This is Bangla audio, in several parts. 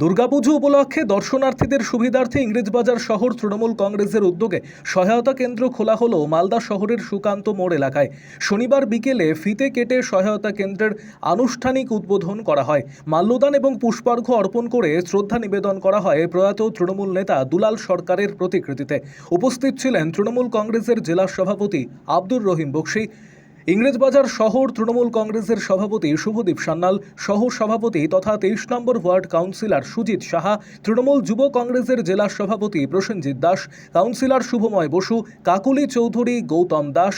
দুর্গাপুজো উপলক্ষে দর্শনার্থীদের সুবিধার্থে ইংরেজবাজার শহর তৃণমূল কংগ্রেসের উদ্যোগে সহায়তা কেন্দ্র খোলা হলো মালদা শহরের সুকান্ত মোড় এলাকায়। শনিবার বিকেলে ফিতে কেটে সহায়তা কেন্দ্রের আনুষ্ঠানিক উদ্বোধন করা হয়। মাল্যদান এবং পুষ্পার্ঘ্য অর্পণ করে শ্রদ্ধা নিবেদন করা হয় প্রয়াত তৃণমূল নেতা দুলাল সরকারের প্রতিকৃতিতে। উপস্থিত ছিলেন তৃণমূল কংগ্রেসের জেলা সভাপতি আব্দুর রহিম বক্সি। ইংরেজবাজার শহর তৃণমূল কংগ্রেসের সভাপতি শুভদীপ সান্যাল সহ সভাপতি তথা তেইশ নম্বর ওয়ার্ড কাউন্সিলর সুজিত সাহা, তৃণমূল যুব কংগ্রেসের জেলা সভাপতি প্রসেনজিৎ দাস, কাউন্সিলর শুভময় বসু, কাকুলি চৌধুরী গৌতম দাস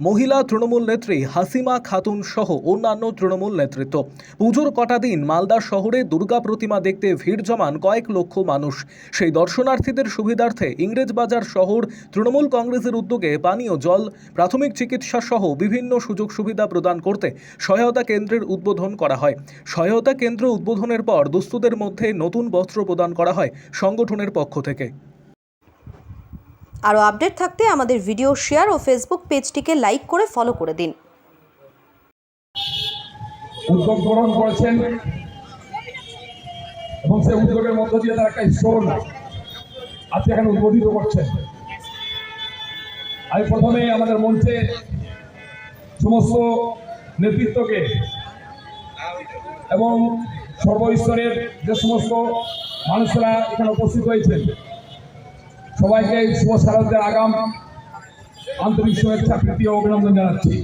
মহিলা তৃণমূল নেত্রী হাসিমা খাতুন সহ অন্যান্য তৃণমূল নেতৃত্ব। পুজোর কটা দিন মালদা শহরে দুর্গা প্রতিমা দেখতে ভিড় জমান কয়েক লক্ষ মানুষ। সেই দর্শনার্থীদের সুবিধার্থে ইংরেজবাজার শহর তৃণমূল কংগ্রেসের উদ্যোগে পানীয় জল, প্রাথমিক চিকিৎসা সহ বিভিন্ন সুযোগ সুবিধা প্রদান করতে সহায়তা কেন্দ্রের উদ্বোধন করা হয়। সহায়তা কেন্দ্র উদ্বোধনের পর দুস্থদের মধ্যে নতুন বস্ত্র প্রদান করা হয় সংগঠনের পক্ষ থেকে। আরও আপডেট থাকতে আমাদের ভিডিও শেয়ার ও ফেসবুক পেজটিকে লাইক করে ফলো করে দিন। উদ্যোগ গ্রহণ করেছেন এবং সেই উদ্যোগের মধ্য দিয়ে তারা একটা স্টোর আজকে এখানে উদ্বোধিত করছেন। আমি প্রথমে আমাদের মঞ্চে সমস্ত নেতৃত্বকে এবং সর্বস্তরের যে সমস্ত মানুষরা এখানে উপস্থিত হয়েছেন সবাইকে শুভ শারদের আগাম আন্তরিক শুভেচ্ছা, প্রীতি অভিনন্দন জানাচ্ছি।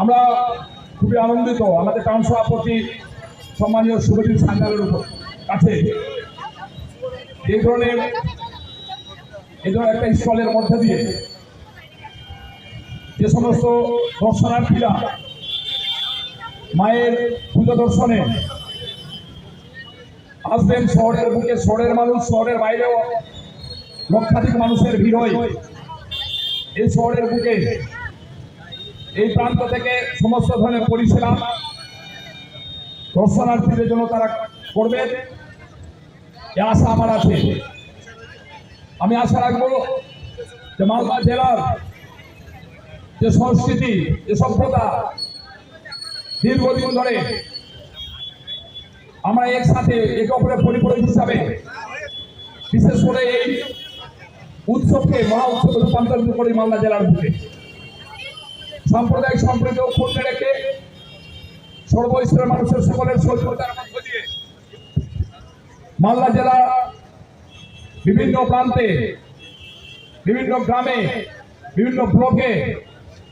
আমরা খুবই আনন্দিত, আমাদের টাউন সভাপতি সম্মানীয় শুভদীপ সান্যালের উপর কাছে এই ধরনের এই ধরনের একটা স্টলের মধ্যে দিয়ে যে সমস্ত দর্শনার্থীরা মায়ের পূজা দর্শনে আসবেন শহরের বুকে, শহরের মানুষ, শহরের বাইরেও লক্ষাধিক মানুষের ভিড় হয়। এই শহরের বুকে, এই প্রান্ত থেকে সমস্ত ধরনের পরিষেবা দর্শনার্থীদের জন্য তারা করবেন এ আশা আমার আছে। আমি আশা রাখব যে মালদা জেলার যে সংস্কৃতি, যে সভ্যতা দীর্ঘদিন ধরে আমরা একসাথে একে অপরের পরিপূরক হিসাবে, বিশেষ করে এই উৎসবকে মহা উৎসবে রূপান্তরিত করি মালদা জেলার বুকে। সাম্প্রদায়িক সম্প্রীতি অক্ষুণ্ণ রেখে সর্বস্তরের মানুষের সকলের সহযোগিতার মধ্য দিয়ে মালদা জেলা বিভিন্ন প্রান্তে, বিভিন্ন গ্রামে, বিভিন্ন ব্লকে,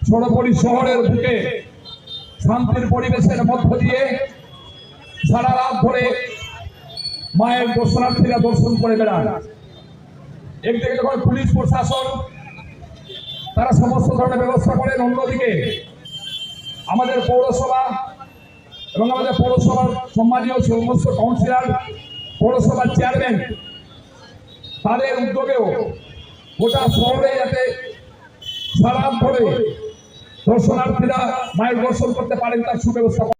সর্বোপরি শহরের বুকে শান্তির পরিবেশের মধ্য দিয়ে সারা রাত ধরে মায়ের দর্শনার্থীরা দর্শন করে বেড়ান একদিকে যখন পুলিশ প্রশাসন, তারা সমস্ত ধরনের ব্যবস্থা করেন, অন্যদিকে আমাদের পৌরসভা এবং আমাদের পৌরসভার সম্মানীয় সমস্ত কাউন্সিলর, পৌরসভার চেয়ারম্যান, তাদের উদ্যোগেও গোটা শহরে যাতে সারা ধরে দর্শনার্থীরা মায়ের দর্শন করতে পারেন, তার সুব্যবস্থা